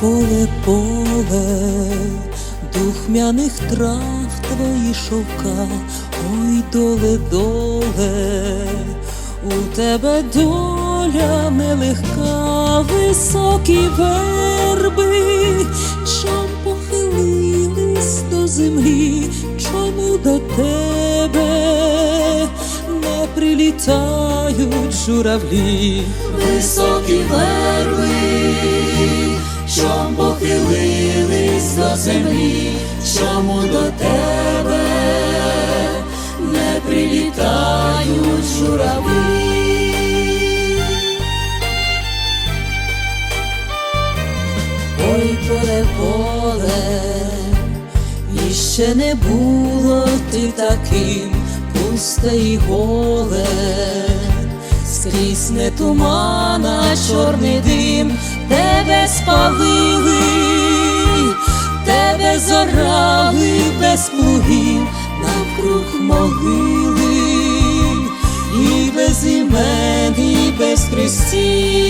поле, поле, духмяних трав твої шовка, ой, доле, доле, у тебе доля нелегка, високі верби, чом похилились до землі, чому до тебе не прилітають журавлі? високі верби, чом похилились до землі, чому до тебе не прилітають журавлі. Ой, поле, поле, і ще не було ти таким пусте і голе, скрізь не тумана, чорний дим, спалили, тебе зорали без плугів навкруг могили, і без імен, і без хрестів,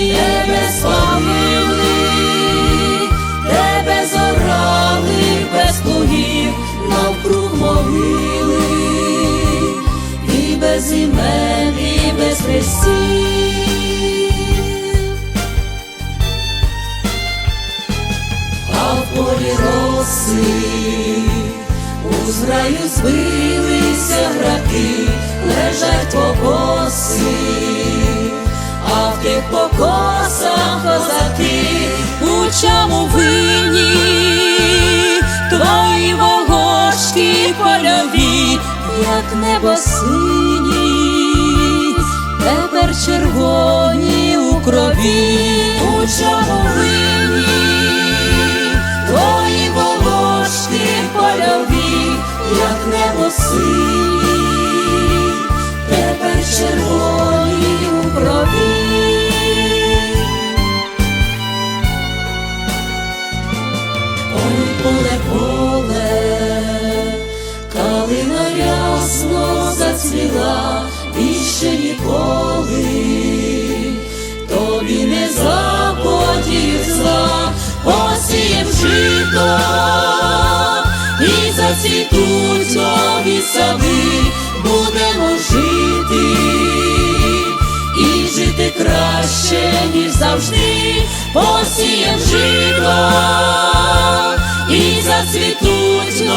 у збилися граки, лежать покоси, а в тих покосах козаки у чому винні? Твої волошки польові, як небо сині, тепер червоні у крові, у чому сині, тепер червоні у крові. Ой, поле, поле, калина ясно зацвіла, ще ніколи тобі не заподів зла, посієм жито, і зацвітуть нові сади, будемо жити, і жити краще, ніж завжди, посієм жито і зацвітуть